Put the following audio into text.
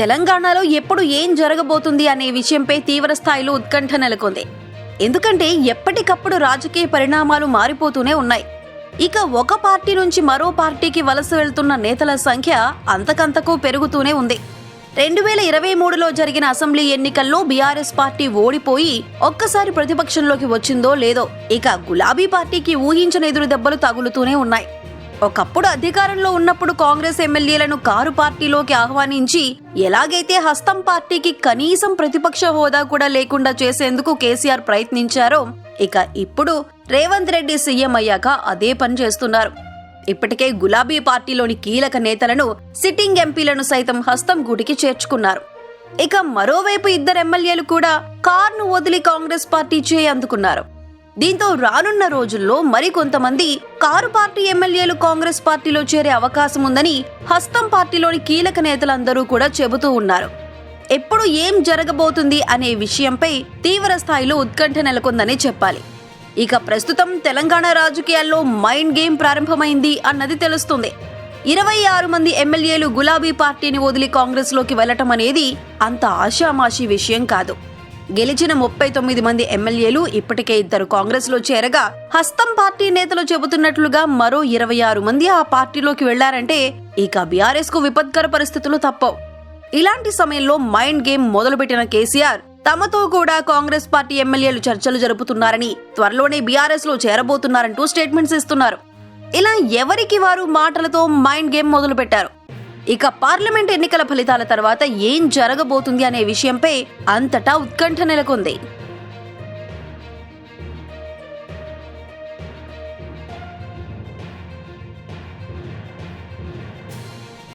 తెలంగాణలో ఎప్పుడు ఏం జరగబోతుంది అనే విషయంపై తీవ్ర స్థాయిలో ఉత్కంఠ నెలకొంది. ఎందుకంటే ఎప్పటికప్పుడు రాజకీయ పరిణామాలు మారిపోతూనే ఉన్నాయి. ఇక ఒక పార్టీ నుంచి మరో పార్టీకి వలస వెళ్తున్న నేతల సంఖ్య అంతకంతకు పెరుగుతూనే ఉంది. రెండు వేల ఇరవై మూడులో జరిగిన అసెంబ్లీ ఎన్నికల్లో బీఆర్ఎస్ పార్టీ ఓడిపోయి ఒక్కసారి ప్రతిపక్షంలోకి వచ్చిందో లేదో ఇక గులాబీ పార్టీకి ఊహించని ఎదురు దెబ్బలు తగులుతూనే ఉన్నాయి. ఒకప్పుడు అధికారంలో ఉన్నప్పుడు కాంగ్రెస్ ఎమ్మెల్యేలను కారు పార్టీలోకి ఆహ్వానించి ఎలాగైతే హస్తం పార్టీకి కనీసం ప్రతిపక్ష హోదా కూడా లేకుండా చేసేందుకు కేసీఆర్ ప్రయత్నించారో ఇక ఇప్పుడు రేవంత్ రెడ్డి సీఎం అయ్యాక అదే పని చేస్తున్నారు. ఇప్పటికే గులాబీ పార్టీలోని కీలక నేతలను సిట్టింగ్ ఎంపీలను సైతం హస్తం గూటికి చేర్చుకున్నారు. ఇక మరోవైపు ఇద్దరు ఎమ్మెల్యేలు కూడా కార్ను వదిలి కాంగ్రెస్ పార్టీ చేయి అందుకున్నారు దీంతో రానున్న రోజుల్లో మరికొంతమంది కారు పార్టీ ఎమ్మెల్యేలు కాంగ్రెస్ పార్టీలో చేరే అవకాశం ఉందని హస్తం పార్టీలోని కీలక నేతలందరూ కూడా చెబుతూ ఉన్నారు. ఎప్పుడు ఏం జరగబోతుంది అనే విషయంపై తీవ్ర స్థాయిలో ఉత్కంఠ నెలకొందని చెప్పాలి. ఇక ప్రస్తుతం తెలంగాణ రాజకీయాల్లో మైండ్ గేమ్ ప్రారంభమైంది అన్నది తెలుస్తుంది. ఇరవై ఆరు మంది ఎమ్మెల్యేలు గులాబీ పార్టీని వదిలి కాంగ్రెస్లోకి వెళ్ళటం అనేది అంత ఆషామాషీ విషయం కాదు. గెలిచిన ముప్పై తొమ్మిది మంది ఎమ్మెల్యేలు ఇప్పటికే ఇద్దరు కాంగ్రెస్లో చేరగా హస్తం పార్టీ నేతలు చెబుతున్నట్లుగా మరో ఇరవై ఆరు మంది ఆ పార్టీలోకి వెళ్ళారంటే ఇక బీఆర్ఎస్కు విపత్కర పరిస్థితులు తప్పవు. ఇలాంటి సమయంలో మైండ్ గేమ్ మొదలుపెట్టిన కేసీఆర్ తమతో కూడా కాంగ్రెస్ పార్టీ ఎమ్మెల్యేలు చర్చలు జరుపుతున్నారని త్వరలోనే బీఆర్ఎస్లో చేరబోతున్నారంటూ స్టేట్మెంట్స్ ఇస్తున్నారు. ఇలా ఎవరికి వారు మాటలతో మైండ్ గేమ్ మొదలు పెట్టారు ఇక పార్లమెంట్ ఎన్నికల ఫలితాల తర్వాత ఏం జరగబోతుంది అనే విషయంపై అంతటా ఉత్కంఠ నెలకొంది.